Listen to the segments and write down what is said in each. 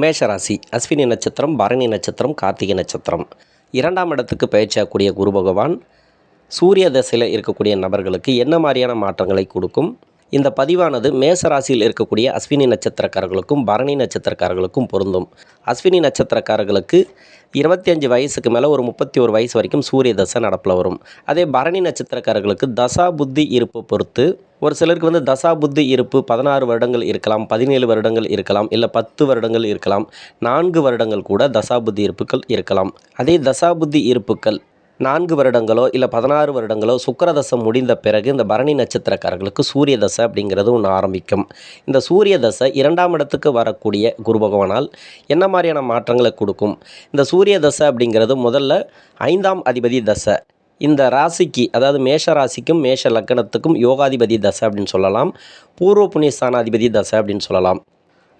மேஷராசி அஸ்வினி நட்சத்திரம் பரணி நட்சத்திரம் கார்த்திகை நட்சத்திரம். இரண்டாம் இடத்துக்கு பயிற்சியாகக்கூடிய குரு பகவான் சூரிய தசையில் இருக்கக்கூடிய நபர்களுக்கு என்ன மாதிரியான மாற்றங்களை கொடுக்கும்? இந்த பதிவானது மேசராசியில் இருக்கக்கூடிய அஸ்வினி நட்சத்திரக்காரர்களுக்கும் பரணி நட்சத்திரக்காரர்களுக்கும் பொருந்தும். அஸ்வினி நட்சத்திரக்காரர்களுக்கு இருபத்தி அஞ்சு வயசுக்கு மேலே ஒரு முப்பத்தி ஒரு வயசு வரைக்கும் சூரிய தசை நடப்பில் வரும். அதே பரணி நட்சத்திரக்காரர்களுக்கு தசா புத்தி இருப்பு பொறுத்து ஒரு சிலருக்கு வந்து தசா புத்தி இருப்பு பதினாறு வருடங்கள் இருக்கலாம் பதினேழு வருடங்கள் இருக்கலாம் இல்லை பத்து வருடங்கள் இருக்கலாம் நான்கு வருடங்கள் கூட தசா புத்தி இருப்புகள் இருக்கலாம். அதே தசா புத்தி இருப்புகள் நான்கு வருடங்களோ இல்லை பதினாறு வருடங்களோ சுக்கரதசம் முடிந்த பிறகு இந்த பரணி நட்சத்திரக்காரர்களுக்கு சூரிய தசை அப்படிங்கிறது ஒன்று ஆரம்பிக்கும். இந்த சூரிய தசை இரண்டாம் இடத்துக்கு வரக்கூடிய குரு பகவானால் என்ன மாதிரியான மாற்றங்களை கொடுக்கும்? இந்த சூரிய தசை அப்படிங்கிறது முதல்ல ஐந்தாம் அதிபதி தசை. இந்த ராசிக்கு அதாவது மேஷ ராசிக்கும் மேஷ லக்கணத்துக்கும் யோகாதிபதி தசை அப்படின்னு சொல்லலாம். பூர்வ புண்ணிய ஸ்தானாதிபதி தசை அப்படின்னு சொல்லலாம்.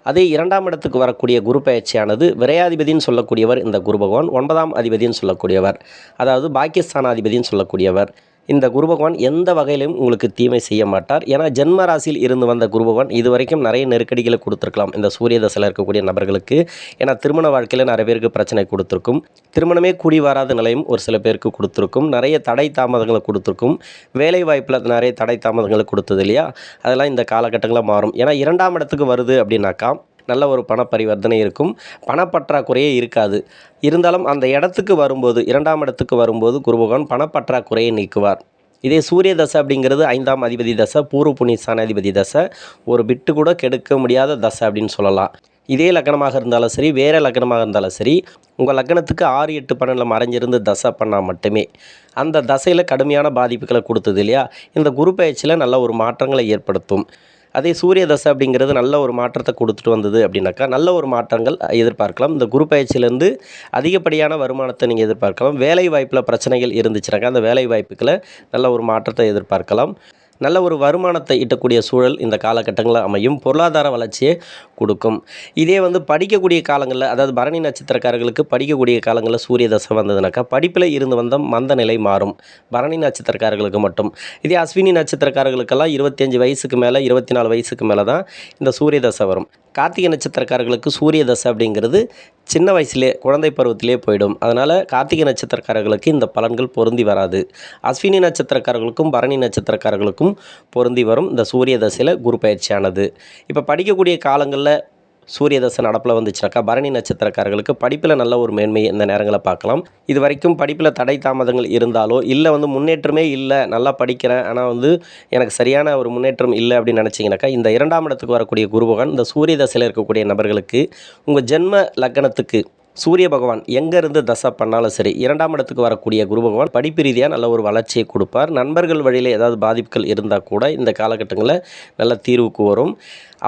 அதே இரண்டாம் இடத்துக்கு வரக்கூடிய குரு பயிற்சியானது விரையாதிபதின்னு சொல்லக்கூடியவர் இந்த குரு பகவான் ஒன்பதாம் அதிபதின்னு சொல்லக்கூடியவர். அதாவது பாக்கியஸ்தானாதிபதின்னு சொல்லக்கூடியவர். இந்த குரு பகவான் எந்த வகையிலும் உங்களுக்கு தீமை செய்ய மாட்டார். ஏன்னா ஜென்ம ராசியில் இருந்து வந்த குரு பகவான் இது வரைக்கும் நிறைய நெருக்கடிகளை கொடுத்துருக்கலாம். இந்த சூரிய தசையில் இருக்கக்கூடிய நபர்களுக்கு. ஏன்னா திருமண வாழ்க்கையில் நிறைய பேருக்கு பிரச்சனை கொடுத்துருக்கும். திருமணமே கூடி வராத நிலையும் ஒரு சில பேருக்கு கொடுத்துருக்கும். நிறைய தடை தாமதங்களை கொடுத்துருக்கும். வேலை வாய்ப்பில் நிறைய தடை தாமதங்களை கொடுத்தது இல்லையா? அதெல்லாம் இந்த காலகட்டங்களில் மாறும். ஏன்னா இரண்டாம் இடத்துக்கு வருது அப்படின்னாக்கா நல்ல ஒரு பண பரிவர்த்தனை இருக்கும். பணப்பற்றாக்குறையே இருக்காது. இருந்தாலும் அந்த இடத்துக்கு வரும்போது இரண்டாம் இடத்துக்கு வரும்போது குருபகவான் பணப்பற்றாக்குறையை நீக்குவார். இதே சூரிய தசை அப்படிங்கிறது ஐந்தாம் அதிபதி தசை பூர்வ புண்ணிய ஸ்தானாதிபதி தசை ஒரு பிட்டு கூட கெடுக்க முடியாத தசை அப்படின்னு சொல்லலாம். இதே லக்னமாக இருந்தாலும் சரி வேறு லக்னமாக இருந்தாலும் சரி உங்கள் லக்னத்துக்கு ஆறு எட்டு பன்னெண்டில் மறைஞ்சிருந்து தசை பண்ணால் மட்டுமே. அந்த தசையில் கடுமையான பாதிப்புகளை கொடுத்தது இல்லையா? இந்த குரு பயிற்சியில் நல்ல ஒரு மாற்றங்களை ஏற்படுத்தும். அதே சூரிய தசை அப்படிங்கிறது நல்ல ஒரு மாற்றத்தை கொடுத்துட்டு வந்தது அப்படின்னாக்கா நல்ல ஒரு மாற்றங்கள் எதிர்பார்க்கலாம். இந்த குரு பயிற்சியிலேருந்து அதிகப்படியான வருமானத்தை நீங்கள் எதிர்பார்க்கலாம். வேலை வாய்ப்பில் பிரச்சனைகள் இருந்துச்சுனாக்கா அந்த வேலை வாய்ப்புகளை நல்ல ஒரு மாற்றத்தை எதிர்பார்க்கலாம். நல்ல ஒரு வருமானத்தை ஈட்டக்கூடிய சூழல் இந்த காலகட்டங்களில் அமையும். பொருளாதார வளர்ச்சியை கொடுக்கும். இதே வந்து படிக்கக்கூடிய காலங்களில் அதாவது பரணி நட்சத்திரக்காரர்களுக்கு படிக்கக்கூடிய காலங்களில் சூரிய தசை வந்ததுனாக்கா படிப்பில் இருந்து வந்த மந்த நிலை மாறும். பரணி நட்சத்திரக்காரர்களுக்கு மட்டும். இதே அஸ்வினி நட்சத்திரக்காரர்களுக்கெல்லாம் இருபத்தஞ்சு வயசுக்கு மேலே இருபத்தி நாலு வயசுக்கு மேலே தான் இந்த சூரிய தசை வரும். கார்த்திகை நட்சத்திரக்காரர்களுக்கு சூரிய தசை அப்படிங்கிறது சின்ன வயசுலே குழந்தை பருவத்திலே போயிடும். அதனால் கார்த்திகை நட்சத்திரக்காரர்களுக்கு இந்த பலன்கள் பொருந்தி வராது. அஸ்வினி நட்சத்திரக்காரர்களுக்கும் பரணி நட்சத்திரக்காரர்களுக்கும் பொருந்தி வரும். இந்த சூரிய தசையில் குரு பயிற்சியானது. இப்போ படிக்கக்கூடிய காலங்களில் சூரிய தசை நடப்பில் வந்துச்சுனாக்கா பரணி நட்சத்திரக்காரர்களுக்கு படிப்பில் நல்ல ஒரு மேன்மை இந்த நேரங்களை பார்க்கலாம். இது வரைக்கும் படிப்பில் தடை தாமதங்கள் இருந்தாலோ இல்லை வந்து முன்னேற்றமே இல்லை நல்லா படிக்கிறேன் ஆனால் வந்து எனக்கு சரியான ஒரு முன்னேற்றம் இல்லை அப்படின்னு நினச்சிங்கனாக்கா இந்த இரண்டாம் இடத்துக்கு வரக்கூடிய குருபகன் இந்த சூரிய தசையில் இருக்கக்கூடிய நபர்களுக்கு உங்கள் ஜென்ம லக்னத்துக்கு சூரிய பகவான் எங்கேருந்து தசை பண்ணாலும் சரி இரண்டாம் இடத்துக்கு வரக்கூடிய குரு பகவான் படிப்பு ரீதியாக நல்ல ஒரு வளர்ச்சியை கொடுப்பார். நண்பர்கள் வழியில் ஏதாவது பாதிப்புகள் இருந்தால் கூட இந்த காலகட்டங்களில் நல்ல தீர்வுக்கு வரும்.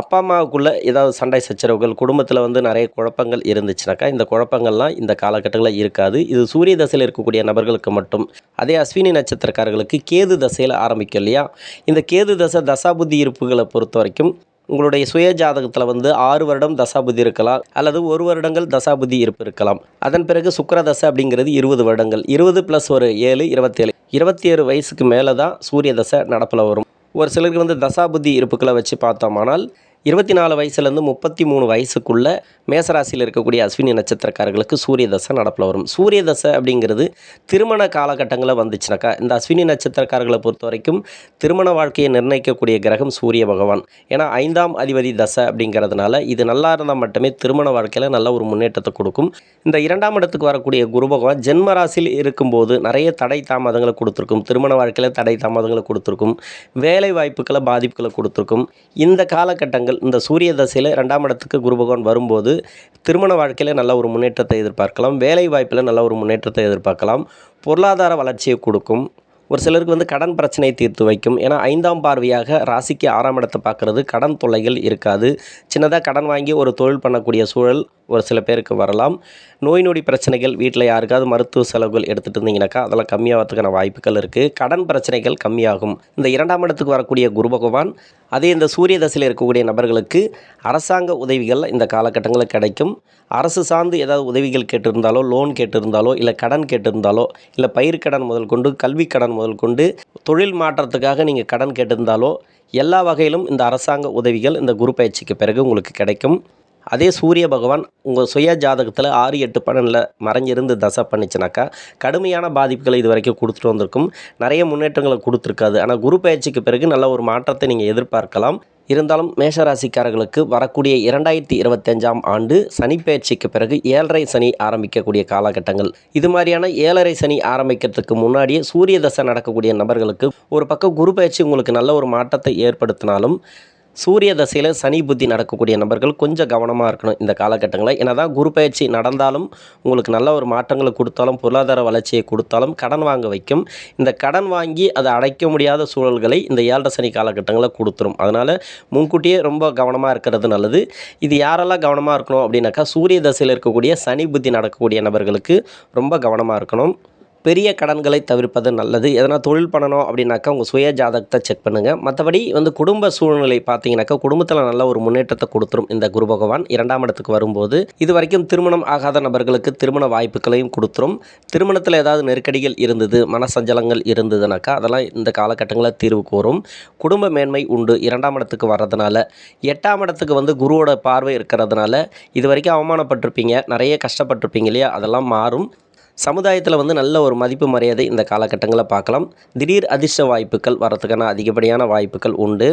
அப்பா அம்மாவுக்குள்ளே ஏதாவது சண்டை சச்சரவுகள் குடும்பத்தில் வந்து நிறைய குழப்பங்கள் இருந்துச்சுனாக்கா இந்த குழப்பங்கள்லாம் இந்த காலகட்டங்களில் இருக்காது. இது சூரிய தசையில் இருக்கக்கூடிய நபர்களுக்கு மட்டும். அதே அஸ்வினி நட்சத்திரக்காரர்களுக்கு கேது தசையில் ஆரம்பிக்கும் இல்லையா? இந்த கேது தசை தசாபுத்தி இருப்புகளை பொறுத்த வரைக்கும் உங்களுடைய சுய ஜாதகத்தில் வந்து ஆறு வருடம் தசாபுதி இருக்கலாம் அல்லது ஒரு வருடங்கள் தசாபுதி இருப்பு இருக்கலாம். அதன் பிறகு சுக்கிர தசை அப்படிங்கிறது இருபது வருடங்கள். இருபது ப்ளஸ் ஒரு ஏழு இருபத்தேழு. இருபத்தி ஏழு வயசுக்கு மேலே தான் சூரிய தசை நடப்பில் வரும். ஒரு சிலருக்கு வந்து தசாபுத்தி இருப்புக்களை வச்சு பார்த்தோமானால் இருபத்தி நாலு வயசுலேருந்து முப்பத்தி மூணு வயசுக்குள்ளே மேசராசியில் இருக்கக்கூடிய அஸ்வினி நட்சத்திரக்காரர்களுக்கு சூரிய தசை நடப்பில் வரும். சூரிய தசை அப்படிங்கிறது திருமண காலகட்டங்களில் வந்துச்சுனாக்கா இந்த அஸ்வினி நட்சத்திரக்காரர்களை பொறுத்த வரைக்கும் திருமண வாழ்க்கையை நிர்ணயிக்கக்கூடிய கிரகம் சூரிய பகவான். ஏன்னா ஐந்தாம் அதிபதி தசை அப்படிங்கிறதுனால இது நல்லா இருந்தால் மட்டுமே திருமண வாழ்க்கையில் நல்ல ஒரு முன்னேற்றத்தை கொடுக்கும். இந்த இரண்டாம் இடத்துக்கு வரக்கூடிய குரு பகவான் ஜென்ம ராசியில் இருக்கும்போது நிறைய தடை தாமதங்களை கொடுத்துருக்கும். திருமண வாழ்க்கையில் தடை தாமதங்களை கொடுத்துருக்கும். வேலை வாய்ப்புகளை பாதிப்புகளை கொடுத்துருக்கும். இந்த காலகட்டங்கள் இந்த சூரிய தசையில் ரெண்டாம் இடத்துக்கு குரு பகவான் வரும்போது திருமண வாழ்க்கையில் நல்ல ஒரு முன்னேற்றத்தை எதிர்பார்க்கலாம். வேலை வாய்ப்பில் நல்ல ஒரு முன்னேற்றத்தை எதிர்பார்க்கலாம். பொருளாதார வளர்ச்சியை கொடுக்கும். ஒரு சிலருக்கு வந்து கடன் பிரச்சனையை தீர்த்து வைக்கும். ஏன்னா ஐந்தாம் பார்வையாக ராசிக்கு ஆறாம் இடத்தை பார்க்குறது கடன் தொல்லைகள் இருக்காது. சின்னதாக கடன் வாங்கி ஒரு தொழில் பண்ணக்கூடிய சூழல் ஒரு சில பேருக்கு வரலாம். நோய் நொடி பிரச்சனைகள் வீட்டில் யாருக்காவது மருத்துவ செலவுகள் எடுத்துகிட்டு இருந்தீங்கன்னாக்கா அதெல்லாம் கம்மியாகிறதுக்கான வாய்ப்புகள் இருக்குது கடன் பிரச்சனைகள் கம்மியாகும். இந்த இரண்டாம் இடத்துக்கு வரக்கூடிய குரு பகவான் அதே இந்த சூரிய தசையில் இருக்கக்கூடிய நபர்களுக்கு அரசாங்க உதவிகள் இந்த காலகட்டங்களில் கிடைக்கும். அரசு சார்ந்து ஏதாவது உதவிகள் கேட்டிருந்தாலோ லோன் கேட்டிருந்தாலோ இல்லை கடன் கேட்டிருந்தாலோ இல்லை பயிர்க்கடன் முதல் கொண்டு கல்வி கடன் முதல் கொண்டு தொழில் மாற்றத்துக்காக நீங்கள் கடன் கேட்டிருந்தாலோ எல்லா வகையிலும் இந்த அரசாங்க உதவிகள் இந்த குரு பயிற்சிக்கு பிறகு உங்களுக்கு கிடைக்கும். அதே சூரிய பகவான் உங்கள் சுய ஜாதகத்தில் ஆறு எட்டு பன்னெண்டில் மறைஞ்சிருந்து தசை பண்ணிச்சுனாக்கா கடுமையான பாதிப்புகளை இது வரைக்கும் கொடுத்துட்டு வந்திருக்கும். நிறைய முன்னேற்றங்களை கொடுத்துருக்காது. ஆனால் குரு பயிற்சிக்கு பிறகு நல்ல ஒரு மாற்றத்தை நீங்கள் எதிர்பார்க்கலாம். இருந்தாலும் மேஷராசிக்காரர்களுக்கு வரக்கூடிய இரண்டாயிரத்தி இருபத்தஞ்சாம் ஆண்டு சனிப்பெயர்ச்சிக்கு பிறகு ஏழரை சனி ஆரம்பிக்கக்கூடிய காலகட்டங்கள். இது மாதிரியான ஏழரை சனி ஆரம்பிக்கிறதுக்கு முன்னாடியே சூரிய தசை நடக்கக்கூடிய நபர்களுக்கு ஒரு பக்கம் குரு பயிற்சி உங்களுக்கு நல்ல ஒரு மாற்றத்தை ஏற்படுத்தினாலும் சூரிய தசையில் சனி புத்தி நடக்கக்கூடிய நபர்கள் கொஞ்சம் கவனமாக இருக்கணும் இந்த காலகட்டங்களில். ஏன்னா தான் குரு பயிற்சி நடந்தாலும் உங்களுக்கு நல்ல ஒரு மாற்றங்களை கொடுத்தாலும் பொருளாதார வளர்ச்சியை கொடுத்தாலும் கடன் வாங்க வைக்கும். இந்த கடன் வாங்கி அதை அடைக்க முடியாத சூழல்களை இந்த ஏழரை சனி காலகட்டங்களில் கொடுத்துரும். அதனால் முன்கூட்டியே ரொம்ப கவனமாக இருக்கிறது நல்லது. இது யாரெல்லாம் கவனமாக இருக்கணும் அப்படின்னாக்கா சூரிய தசையில் இருக்கக்கூடிய சனி புத்தி நடக்கக்கூடிய நபர்களுக்கு ரொம்ப கவனமாக இருக்கணும். பெரிய கடன்களை தவிர்ப்பது நல்லது. எதனா தொழில் பண்ணணும் அப்படின்னாக்கா உங்கள் சுய ஜாதகத்தை செக் பண்ணுங்கள் மற்றபடி வந்து குடும்ப சூழ்நிலை பார்த்தீங்கன்னாக்கா குடும்பத்தில் நல்ல ஒரு முன்னேற்றத்தை கொடுத்துரும் இந்த குரு பகவான். இரண்டாம் இடத்துக்கு வரும்போது இது வரைக்கும் திருமணம் ஆகாத நபர்களுக்கு திருமண வாய்ப்புகளையும் கொடுத்துரும். திருமணத்தில் ஏதாவது நெருக்கடிகள் இருந்தது மனசஞ்சலங்கள் இருந்ததுனாக்கா அதெல்லாம் இந்த காலகட்டங்களில் தீர்வு கோரும் குடும்ப மேன்மை உண்டு. இரண்டாம் இடத்துக்கு வர்றதுனால எட்டாம் இடத்துக்கு வந்து குருவோட பார்வை இருக்கிறதுனால இது வரைக்கும் அவமானப்பட்டிருப்பீங்க. நிறைய கஷ்டப்பட்டிருப்பீங்க இல்லையா? அதெல்லாம் மாறும். சமுதாயத்தில் வந்து நல்ல ஒரு மதிப்பு மரியாதை இந்த காலகட்டங்களை பார்க்கலாம் திடீர் அதிர்ஷ்ட வாய்ப்புகள் வர்றதுக்கான அதிகப்படியான வாய்ப்புகள் உண்டு.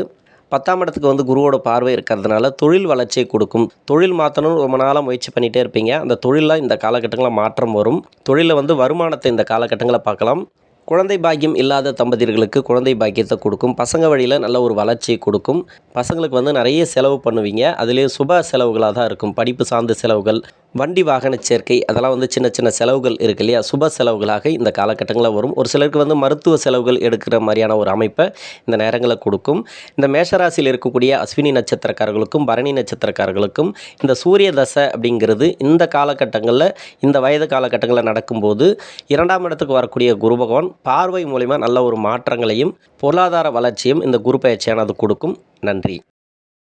பத்தாம் இடத்துக்கு வந்து குருவோட பார்வை இருக்கிறதுனால தொழில் வளர்ச்சியை கொடுக்கும். தொழில் மாற்றணும்னு ரொம்ப நாளாக முயற்சி பண்ணிகிட்டே இருப்பீங்க. அந்த தொழிலில் இந்த காலகட்டங்களில் மாற்றம் வரும். தொழிலில் வந்து வருமானத்தை இந்த காலகட்டங்களை பார்க்கலாம் குழந்தை பாக்கியம் இல்லாத தம்பதியர்களுக்கு குழந்தை பாக்கியத்தை கொடுக்கும். பசங்க வழியில் நல்ல ஒரு வளர்ச்சியை கொடுக்கும். பசங்களுக்கு வந்து நிறைய செலவு பண்ணுவீங்க. அதுலேயே சுப செலவுகளாக தான் இருக்கும். படிப்பு சார்ந்த செலவுகள் வண்டி வாகன சேர்க்கை அதெல்லாம் வந்து சின்ன சின்ன செலவுகள் இருக்கு இல்லையா? சுப செலவுகளாக இந்த காலகட்டங்களில் வரும். ஒரு சிலருக்கு வந்து மருத்துவ செலவுகள் எடுக்கிற மாதிரியான ஒரு அமைப்பை இந்த நேரங்களில் கொடுக்கும். இந்த மேஷராசியில் இருக்கக்கூடிய அஸ்வினி நட்சத்திரக்காரர்களுக்கும் பரணி நட்சத்திரக்காரர்களுக்கும் இந்த சூரிய தசை அப்படிங்கிறது இந்த காலகட்டங்களில் இந்த வயது காலகட்டங்களில் நடக்கும்போது இரண்டாம் இடத்துக்கு வரக்கூடிய குரு பகவான் பார்வை மூலிமா நல்ல ஒரு மாற்றங்களையும் பொருளாதார வளர்ச்சியும் இந்த குரு பயிற்சியானது கொடுக்கும். நன்றி.